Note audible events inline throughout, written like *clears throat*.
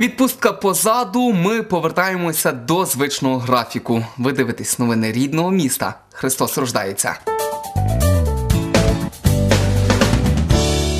Відпустка позаду. Ми повертаємося до звичного графіку. Ви дивитесь новини рідного міста. Христос рождається.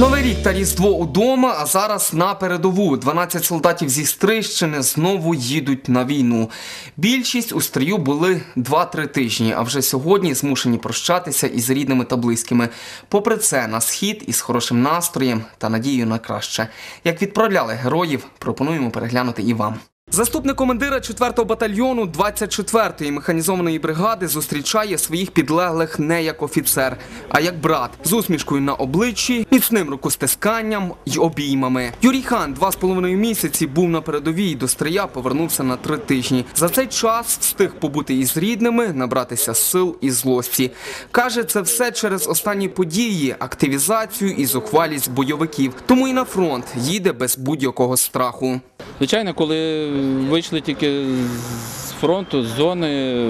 Новий рік та Різдво удома, а зараз на передову. 12 солдатів зі Стрищини знову їдуть на війну. Більшість у стрію були 2-3 тижні, а вже сьогодні змушені прощатися із рідними та близькими. Попри це, на схід із хорошим настроєм та надією на краще. Як відправляли героїв, пропонуємо переглянути і вам. Заступник командира 4-го батальйону 24-ї механізованої бригади зустрічає своїх підлеглих не як офіцер, а як брат з усмішкою на обличчі, міцним рукостисканням й обіймами. Юрій Хан два з половиною місяці був на передовій і до стрия повернувся на три тижні. За цей час встиг побути із рідними, набратися сил і злості. Каже, це все через останні події, активізацію і зухвалість бойовиків. Тому і на фронт їде без будь-якого страху. Звичайно, коли вийшли тільки з фронту, з зони,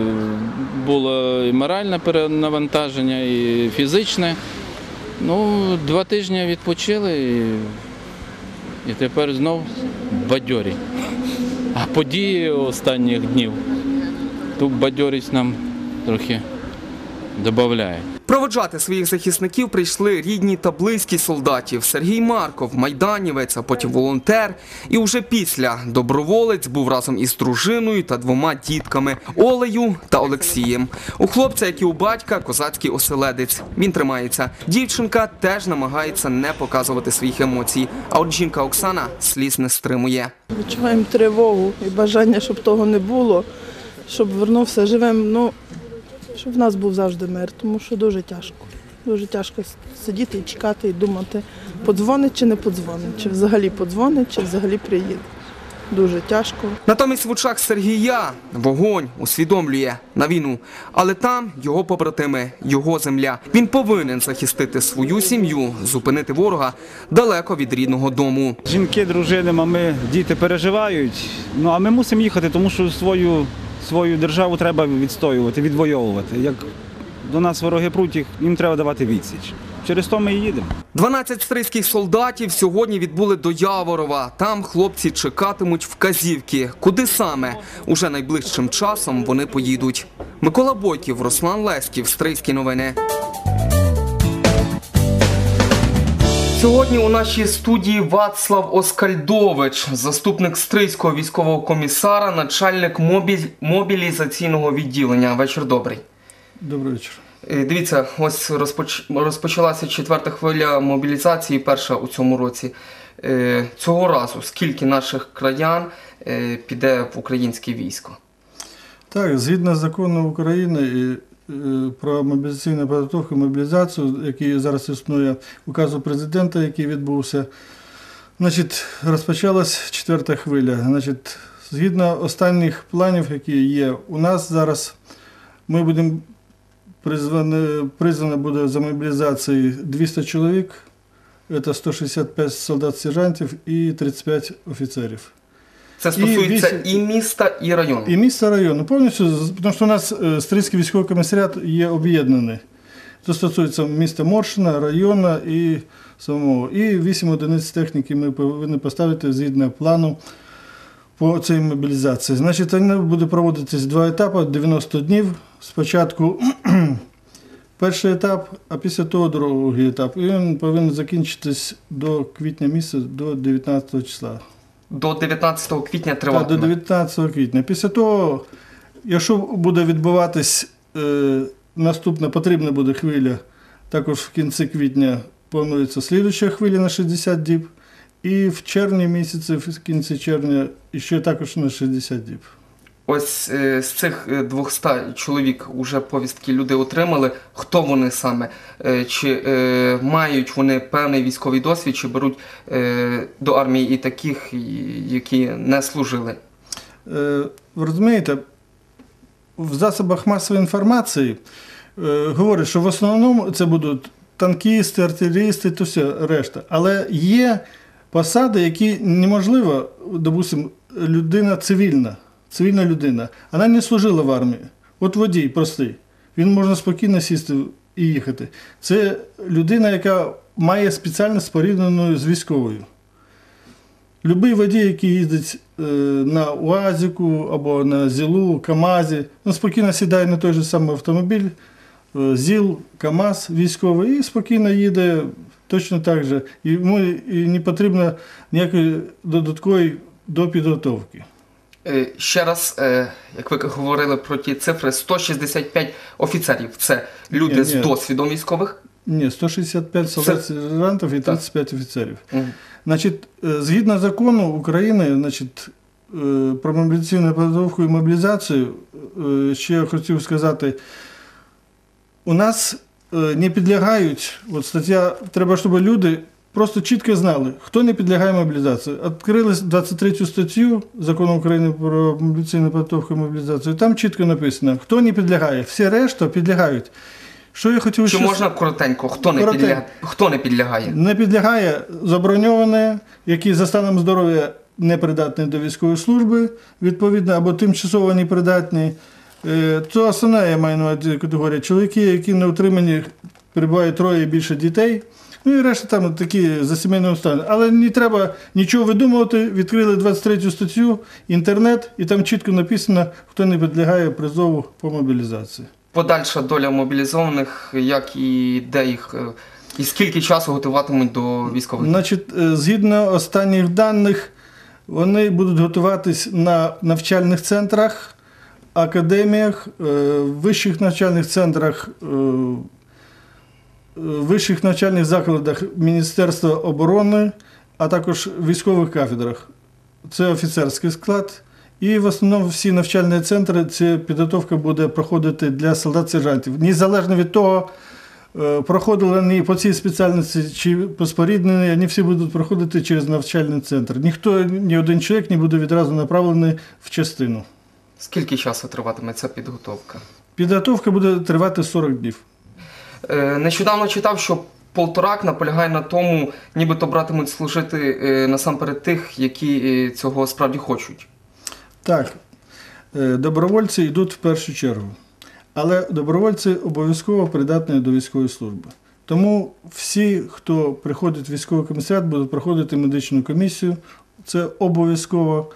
було і моральне перенавантаження, і фізичне. Ну, два тижні відпочили і, і тепер знов бадьорі. А події останніх днів тут бадьорість нам трохи додає. Проводжати своїх захисників прийшли рідні та близькі солдатів. Сергій Марков, майданівець, а потім волонтер. І вже після доброволець був разом із дружиною та двома дітками Олею та Олексієм. У хлопця, як і у батька, козацький оселедець. Він тримається. Дівчинка теж намагається не показувати своїх емоцій. А от жінка Оксана сліз не стримує. Відчуваємо тривогу і бажання, щоб того не було, щоб вернувся живим. Ну, щоб в нас був завжди мир, тому що дуже тяжко. Дуже тяжко сидіти і чекати, і думати, подзвонить чи не подзвонить, чи взагалі подзвонить, чи взагалі приїде. Дуже тяжко. Натомість в очах Сергія вогонь усвідомлює на війну, але там його побратими, його земля. Він повинен захистити свою сім'ю, зупинити ворога далеко від рідного дому. Жінки, дружини, мами, діти переживають. Ну а ми мусимо їхати, тому що свою, свою державу треба відстоювати, відвоювати. Як до нас вороги пруть, їм треба давати відсіч. Через то ми і їдемо. 12 стрийських солдатів сьогодні відбули до Яворова. Там хлопці чекатимуть вказівки. Куди саме уже найближчим часом вони поїдуть. Микола Бойків, Руслан Леськів, Стрийські новини. Сьогодні у нашій студії Вацлав Оскальдович, заступник Стрийського військового комісара, начальник мобіль- мобілізаційного відділення. Вечір добрий. Добрий вечір. Е, Дивіться, ось розпоч... розпочалася четверта хвиля мобілізації, перша у цьому році. Е, Цього разу скільки наших краян е, піде в українське військо? Так, згідно закону України і, про мобілізаційну підготовку мобілізацію, який зараз існує указу президента, який відбувся, значить, розпочалась четверта хвиля. Значить, згідно останніх планів, які є у нас зараз, ми будемо призвано, призвано буде за мобілізації 200 чоловік, це 165 солдат-сержантів і 35 офіцерів. Це стосується і, вісім- міста, і району. І місто району повністю, тому що у нас е, Стрийський військовий комісаріат є об'єднаний. Це стосується міста Моршина, району і самого. І 8 одиниць техніки ми повинні поставити згідно плану по цій мобілізації. Значить, вона буде проводитись два етапи 90 днів. Спочатку *clears throat* перший етап, а після того другий етап. І він повинен закінчитись до квітня місяця, до 19 числа. До 19 квітня Так, до 19 квітня. Після того, якщо буде відбуватись е, наступна потрібна буде хвиля, також в кінці квітня планується слідуюча хвиля на 60 діб. І в червні місяці, в кінці червня, ще також на 60 діб. Ось е, з цих е, 200 чоловік уже повістки люди отримали. Хто вони саме? Е, Чи е, мають вони певний військовий досвід, чи беруть е, до армії і таких, які не служили? Е, Ви розумієте, в засобах масової інформації е, говорять, що в основному це будуть танкісти, артилерісти, то все решта. Але є посади, які неможливо, допустим, людина цивільна, цивільна людина, вона не служила в армії. От водій простий. Він може спокійно сісти і їхати. Це людина, яка має спеціальність порівняну з військовою. Любий водій, який їздить е, на УАЗіку або на ЗІЛу, КАМАЗі, він спокійно сідає на той же самий автомобіль, е, ЗІЛ, КАМАЗ військовий і спокійно їде точно так же. Йому і не потрібно ніякої додаткової допідготовки. Е, Ще раз, е, як ви говорили про ті цифри, 165 офіцерів це люди Ні, з досвідом військових. Ні, 165 солдат сержантів і 35 офіцерів. Мгм. Значить, е, згідно закону України, значить, про мобілізаційну підготовку і мобілізацію, ще я хотів сказати, у нас не підлягають, от стаття, треба, щоб люди просто чітко знали, хто не підлягає мобілізації. Відкрили 23 статтю закону України про мобілізаційну підготовку і мобілізацію, там чітко написано, хто не підлягає, всі решта підлягають. Що я хотів Чи можна коротенько? Хто не, Коротенько. підлягає? Хто не підлягає? не підлягає заброньоване, які за станом здоров'я не придатні до військової служби, відповідно, або тимчасово непридатні. Е, Це основна, я маю на увазі категорія. Чоловіки, які на утриманні перебувають троє і більше дітей. Ну і решта там такі за сімейним станом. Але не треба нічого видумувати. Відкрили 23 статтю, інтернет, і там чітко написано, хто не підлягає призову по мобілізації. Подальша доля мобілізованих, як і де їх, е, і скільки часу готуватимуть до військових? Значить, е, згідно останніх даних, вони будуть готуватись на навчальних центрах, академіях, е, вищих навчальних центрах, вищих навчальних закладах Міністерства оборони, а також військових кафедрах. Це офіцерський склад. І в основному всі навчальні центри ця підготовка буде проходити для солдат-сержантів. Незалежно від того, е, проходили вони по цій спеціальності чи по спорідненні, вони всі будуть проходити через навчальний центр. Ніхто, ні один чоловік не буде відразу направлений в частину. Скільки часу триватиме ця підготовка? Підготовка буде тривати 40 днів. Е, Нещодавно читав, що Полторак наполягає на тому, нібито братимуть служити е, насамперед тих, які е, цього справді хочуть. Так, добровольці йдуть в першу чергу. Але добровольці обов'язково придатні до військової служби. Тому всі, хто приходить в військовий комісаріат, будуть проходити медичну комісію. Це обов'язково.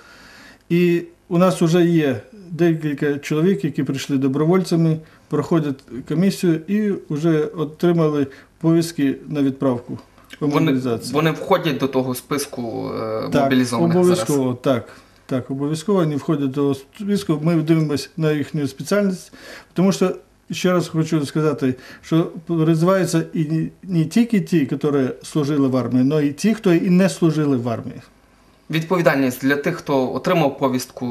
І у нас вже є декілька чоловік, які прийшли добровольцями, проходять комісію і вже отримали повістки на відправку Вони, вони входять до того списку е, Так, мобілізованих зараз. обов'язково, так. Так, обов'язково вони входять до списку. Ми дивимося на їхню спеціальність, тому що ще раз хочу сказати, що призиваються і не, не тільки ті, які служили в армії, але й ті, хто і не служили в армії. Відповідальність для тих, хто отримав повістку,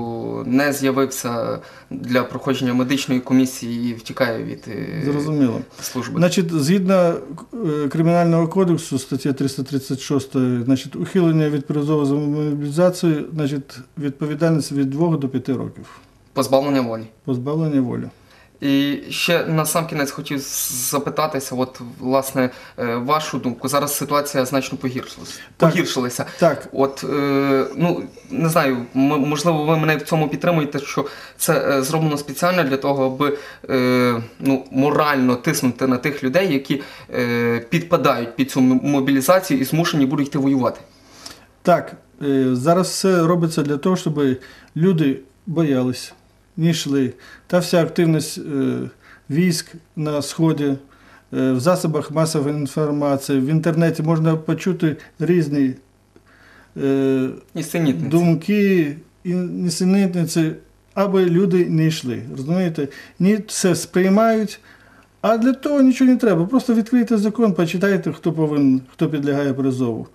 не з'явився для проходження медичної комісії і втікає від е, Зрозуміло. служби. Значить, згідно е, Кримінального кодексу, стаття 336, значить, ухилення від призову за мобілізацію, значить, відповідальність від 2 до 5 років. Позбавлення волі. Позбавлення волі. І ще на сам кінець хотів запитатися, от власне е, вашу думку. Зараз ситуація значно погіршилася. Так. Погіршилася. Так, От е, ну не знаю, можливо, ви мене в цьому підтримуєте, що це е, зроблено спеціально для того, аби ну морально тиснути на тих людей, які підпадають під цю мобілізацію і змушені будуть йти воювати. Так, зараз все робиться для того, щоб люди боялись, не йшли. Та вся активність е, військ на Сході, е, в засобах масової інформації, в інтернеті можна почути різні е, думки і несенітниці, аби люди не йшли. Розумієте? Ні, все сприймають. А для того нічого не треба. Просто відкрийте закон, почитайте, хто повинен, хто підлягає призову.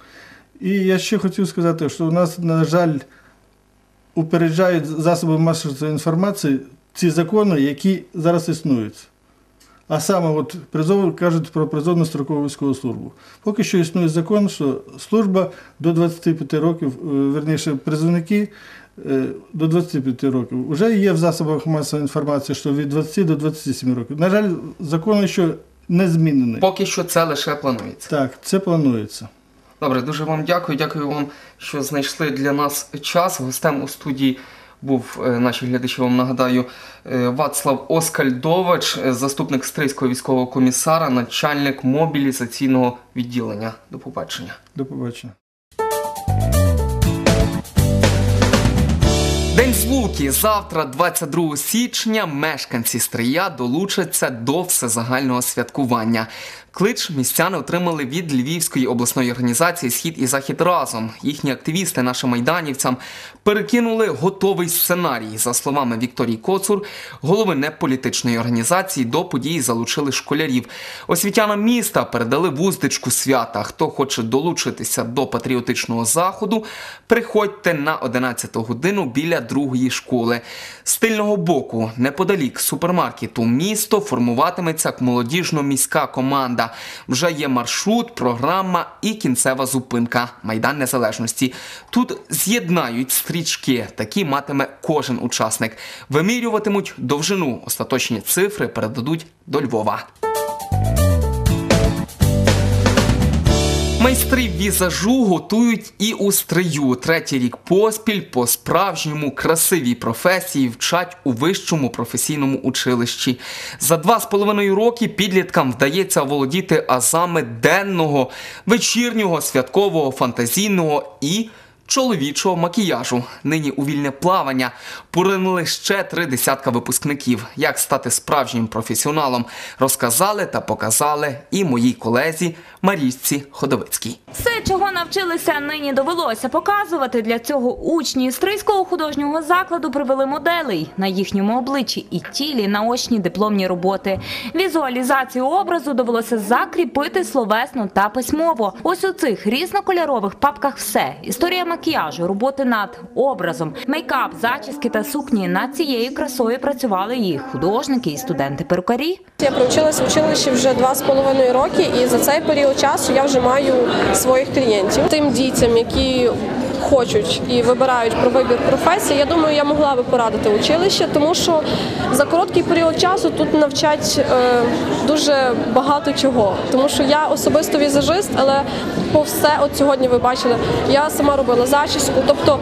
І я ще хотів сказати, що у нас, на жаль, упереджають засоби масової інформації ці закони, які зараз існують. А саме от призов кажуть про призовну строкову військову службу. Поки що існує закон, що служба до 25 років, е, верніше, призовники е, до 25 років. Вже є в засобах масової інформації, що від 20 до 27 років. На жаль, закон ще не змінений. Поки що це лише планується. Так, це планується. Добре, дуже вам дякую. Дякую вам, що знайшли для нас час. Гостем у студії був е, наші глядачі. Вам нагадаю е, Вацлав Оскальдович, е, заступник стрийського військового комісара, начальник мобілізаційного відділення. До побачення. До побачення. День звуки завтра, 22 січня, мешканці Стрия долучаться до всезагального святкування. Клич містяни отримали від Львівської обласної організації Схід і Захід разом. Їхні активісти нашим майданівцям перекинули готовий сценарій. За словами Вікторії Коцур, голови неполітичної організації до події залучили школярів. Освітянам міста передали вуздечку свята. Хто хоче долучитися до патріотичного заходу, приходьте на 11 годину біля другої школи. З тильного боку, неподалік супермаркету, місто формуватиметься молодіжно-міська команда. Вже є маршрут, програма і кінцева зупинка Майдан Незалежності. Тут з'єднають стрічки, такі матиме кожен учасник. Вимірюватимуть довжину. Остаточні цифри передадуть до Львова. Майстри візажу готують і у стрию. Третій рік поспіль по справжньому красивій професії вчать у вищому професійному училищі. За два з половиною роки підліткам вдається володіти азами денного, вечірнього, святкового, фантазійного і чоловічого макіяжу. Нині у вільне плавання поринули ще три десятка випускників. Як стати справжнім професіоналом, розказали та показали і моїй колезі Марічці Ходовицькій. Все, чого навчилися, нині довелося показувати. Для цього учні Істрийського художнього закладу привели моделей на їхньому обличчі і тілі наочні дипломні роботи. Візуалізацію образу довелося закріпити словесно та письмово. Ось у цих різнокольорових папках все. Історія макіяжу, роботи над образом, мейкап, зачіски та сукні. Над цією красою працювали і художники, і студенти-перукарі. Я провчилася в училищі вже два з половиною роки, і за цей період часу я вже маю своїх клієнтів. Тим дітям, які хочуть і вибирають про вибір професії, я думаю, я могла би порадити училище, тому що за короткий період часу тут навчать е, дуже багато чого. Тому що я особисто візажист, але по все, от сьогодні ви бачили, я сама робила зачіску. Тобто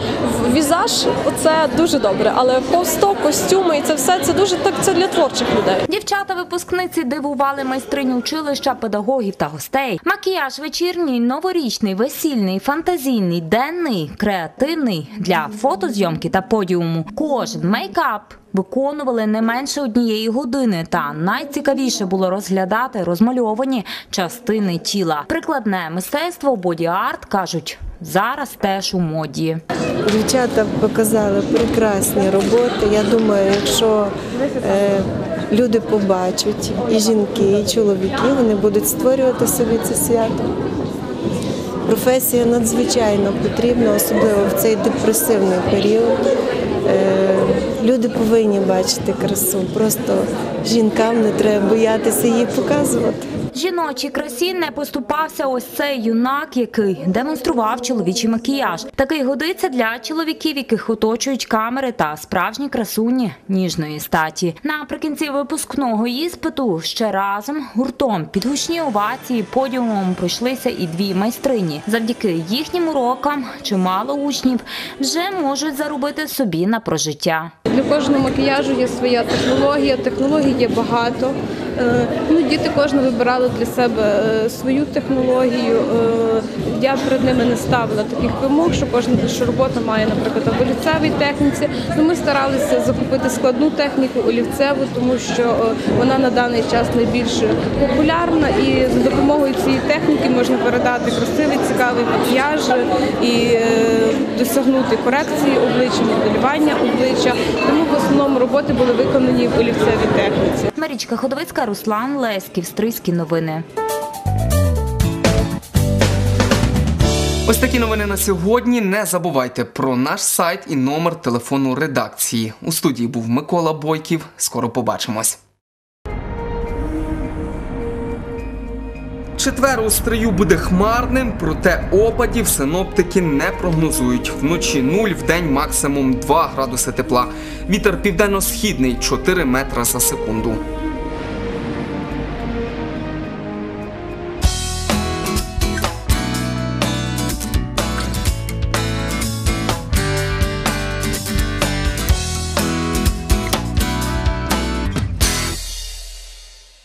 візаж це дуже добре, але повсто, костюми і це все це дуже так це для творчих людей. Дівчата-випускниці дивували майстриню училища, педагогів та гостей. Макіяж вечірній, новорічний, весільний, фантазійний, денний, креативний для фотозйомки та подіуму. Кожен мейкап виконували не менше однієї години. Та найцікавіше було розглядати розмальовані частини тіла. Прикладне мистецтво боді-арт кажуть. Зараз теж у моді. Дівчата показали прекрасні роботи. Я думаю, якщо е, люди побачать, і жінки, і чоловіки, вони будуть створювати собі це свято. Професія надзвичайно потрібна, особливо в цей депресивний період. Е, люди повинні бачити красу. Просто жінкам не треба боятися її показувати. Жіночій красі не поступався ось цей юнак, який демонстрував чоловічий макіяж. Такий годиться для чоловіків, яких оточують камери та справжні красуні ніжної статі. Наприкінці випускного іспиту ще разом гуртом під гучні овації подіумом пройшлися і дві майстрині. Завдяки їхнім урокам чимало учнів вже можуть заробити собі на прожиття. Для кожного макіяжу є своя технологія, технологій є багато. Е, Ну, діти кожен вибирали для себе е, свою технологію. Я перед ними не ставила таких вимог, що кожна що робота має, наприклад, в олівцевій техніці. Ну, ми старалися закупити складну техніку олівцеву, тому що е, вона на даний час найбільш популярна, і за допомогою цієї техніки можна передати красивий, цікавий макіяж і е, досягнути корекції обличчя, моделювання обличчя. Тому в основному роботи були виконані в олівцевій техніці. Марічка Ходовицька, Руслан Леськів, Стрийські новини. Ось такі новини на сьогодні. Не забувайте про наш сайт і номер телефону редакції. У студії був Микола Бойків. Скоро побачимось. Четвер у стрию буде хмарним, проте опадів синоптики не прогнозують. Вночі 0, вдень максимум 2 градуси тепла. Вітер південно-східний 4 метра за секунду.